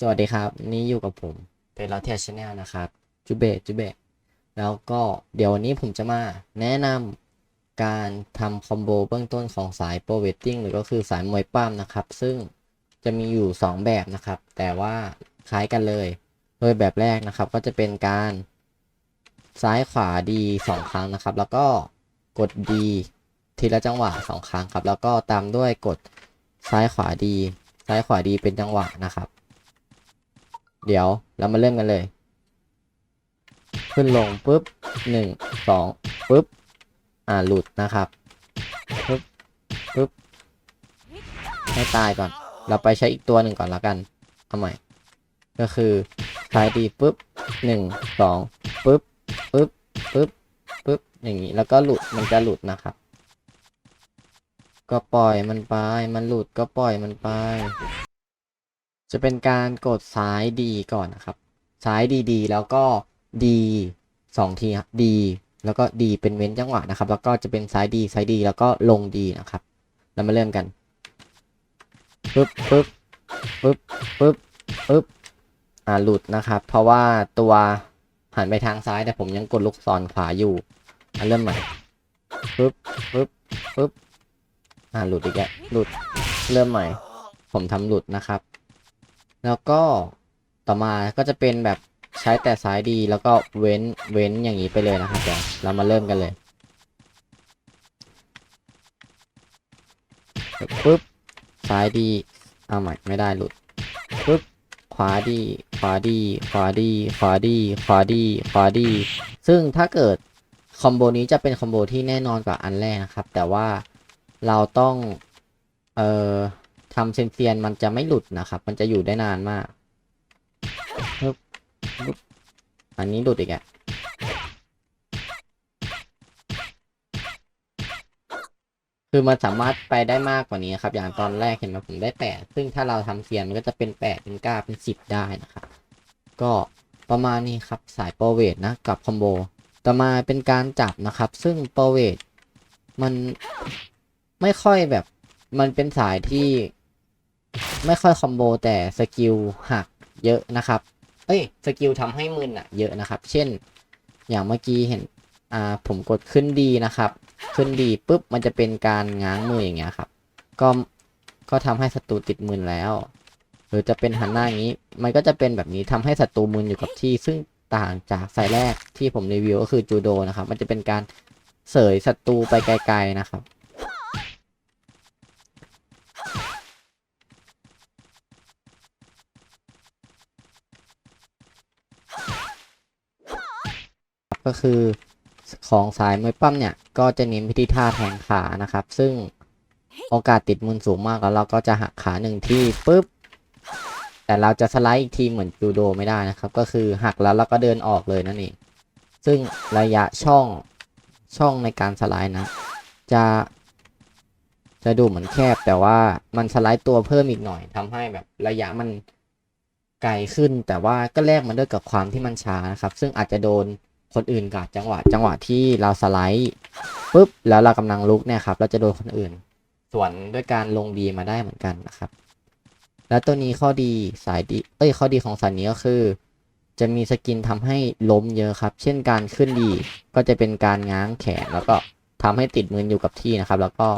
สวัสดีครับ นี่อยู่กับผมเป็นเราเทียชแนลนะครับจูเบจูเบแล้วก็เดี๋ยววันนี้ผมจะมาแนะนำการทำคอมโบเบื้องต้นของสายโปรเวตติ้งหรือก็คือสายมวยปั้มนะครับ ซึ่งจะมีอยู่ 2 แบบนะครับ แต่ว่าคล้ายกันเลย โดยแบบแรกนะครับ ก็จะเป็นการซ้ายขวาดี2ครั้งนะครับ แล้วก็กดดีทีละจังหวะ 2 ครั้งครับ แล้วก็ตามด้วยกดซ้ายขวาดี ซ้ายขวาดีเป็นจังหวะนะครับ เดี๋ยวเรามาเริ่มกันเลย ขึ้นลงปุ๊บหนึ่งสองปุ๊บ อ่าหลุดนะครับปุ๊บปุ๊บให้ตายก่อน เราไปใช้อีกตัวหนึ่งก่อนแล้วกันเอาใหม่ ก็คือซ้ายดีปุ๊บหนึ่งสองปุ๊บปุ๊บปุ๊บปุ๊บอย่างนี้แล้วก็หลุดมันจะหลุดนะครับ ก็ปล่อยมันไป มันหลุดก็ปล่อยมันไป จะเป็นการกดซ้ายดีก่อนนะครับ ซ้ายดีดีแล้วก็ดีสองทีครับดีแล้วก็ดีเป็นเว้นจังหวะนะครับ แล้วก็จะเป็นซ้ายดีซ้ายดีแล้วก็ลงดีนะครับ เรามาเริ่มกันปึ๊บปึ๊บปึ๊บปึ๊บปึ๊บอ่าหลุดนะครับ เพราะว่าตัวหันไปทางซ้ายแต่ผมยังกดลูกศรขวาอยู่อ่าเริ่มใหม่ปึ๊บปึ๊บปึ๊บอ่าหลุดอีกแล้วหลุดเริ่มใหม่ ผมทำหลุดนะครับ แล้วก็ต่อมาก็จะเป็นแบบใช้แต่ซ้ายดีแล้วก็เว้นเว้นอย่างนี้ไปเลยนะครับเดี๋ยวเรามาเริ่มกันเลยปุ๊บซ้ายดีเอาใหม่ไม่ได้หลุดปุ๊บขวาดี ขวาดี ขวาดี ขวาดี ขวาดี ขวาดี ซึ่งถ้าเกิดคอมโบนี้จะเป็นคอมโบที่แน่นอนกว่าอันแรกนะครับ แต่ว่าเราต้อง เอ่อ ทำเซนเซียนมันจะไม่หลุดนะครับ มันจะอยู่ได้นานมากปึ๊บปึ๊บอันนี้หลุดอีกอะคือมันสามารถไปได้มากกว่านี้ครับ อย่างตอนแรกเห็นไหมผมได้แปดซึ่งถ้าเราทำเซียนมันก็จะเป็นแปดเป็นเก้าเป็นสิบได้นะครับ ก็ประมาณนี้ครับสายโปรเวทนะกับคอมโบ ต่อมาเป็นการจับนะครับ ซึ่งโปรเวทมันไม่ค่อยแบบมันเป็นสายที่ ไม่ค่อยคอมโบแต่สกิลหักเยอะนะครับ เอ้ยสกิลทำให้มึนอะเยอะนะครับ เช่น อย่างเมื่อกี้เห็นอ่าผมกดขึ้นดีนะครับ ขึ้นดีปุ๊บมันจะเป็นการง้างมืออย่างเงี้ยครับ ก็ก็ทำให้ศัตรูติดมืนแล้ว หรือจะเป็นหันหน้าอย่างนี้ มันก็จะเป็นแบบนี้ทำให้ศัตรูมืนอยู่กับที่ ซึ่งต่างจากสายแรกที่ผมรีวิวก็คือจูโดนะครับ มันจะเป็นการเสยศัตรูไปไกล ๆนะครับ ก็คือของสายมวยปั้มเนี่ย ก็จะเน้นพิธีท่าแทงขานะครับ ซึ่งโอกาสติดมือสูงมากแล้วเราก็จะหักขาหนึ่งที่ปุ๊บ แต่เราจะสไลด์อีกทีเหมือนจูโดไม่ได้นะครับ ก็คือหักแล้วเราก็เดินออกเลยนั่นเอง ซึ่งระยะช่องช่องในการสไลด์นะ จะจะดูเหมือนแคบแต่ว่ามันสไลด์ตัวเพิ่มอีกหน่อยทำให้แบบระยะมันไกลขึ้น แต่ว่าก็แลกมันด้วยกับความที่มันช้านะครับ ซึ่งอาจจะโดน คนอื่นกัดจังหวะจังหวะที่เราสไลด์ปุ๊บแล้วเรากำลังลุกเนี่ยครับเราจะโดนคนอื่นส่วนด้วยการลงดีมาได้เหมือนกันนะครับ แล้วตัวนี้ข้อดีสายดีเอ้ยข้อดีของสายนี้ก็คือ จะมีสกินทำให้ล้มเยอะครับ เช่นการขึ้นดีก็จะเป็นการง้างแขนแล้วก็ทำให้ติดมืออยู่กับที่นะครับ แล้วก็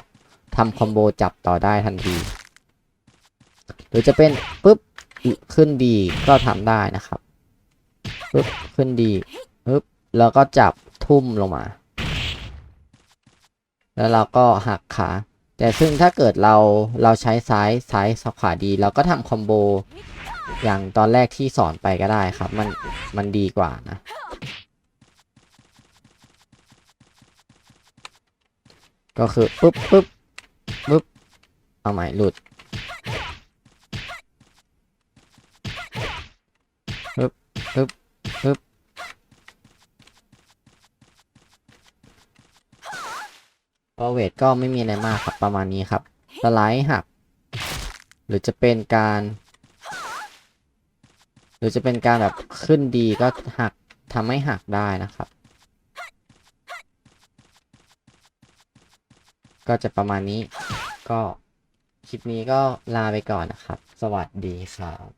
ทำคอมโบจับต่อได้ทันที หรือจะเป็นปุ๊บขึ้นดีก็ทำได้นะครับปุ๊บขึ้นดีปุ๊บ แล้วก็จับทุ่มลงมา แล้วเราก็หักขา แต่ซึ่งถ้าเกิดเราเราใช้ซ้ายซ้ายขวาดีเราก็ทำคอมโบอย่างตอนแรกที่สอนไปก็ได้ครับ มันมันดีกว่านะ ก็คือปุ๊บปุ๊บปุ๊บเอาใหม่หลุดปึ๊บปึ๊บปึ๊บ ก็เวทก็ไม่มีอะไรมากครับประมาณนี้ครับสไลด์หักหรือจะเป็นการ หรือจะเป็นการแบบขึ้นดีก็หักทำให้หักได้นะครับ ก็จะประมาณนี้ก็คลิปนี้ก็ลาไปก่อนนะครับ สวัสดีครับ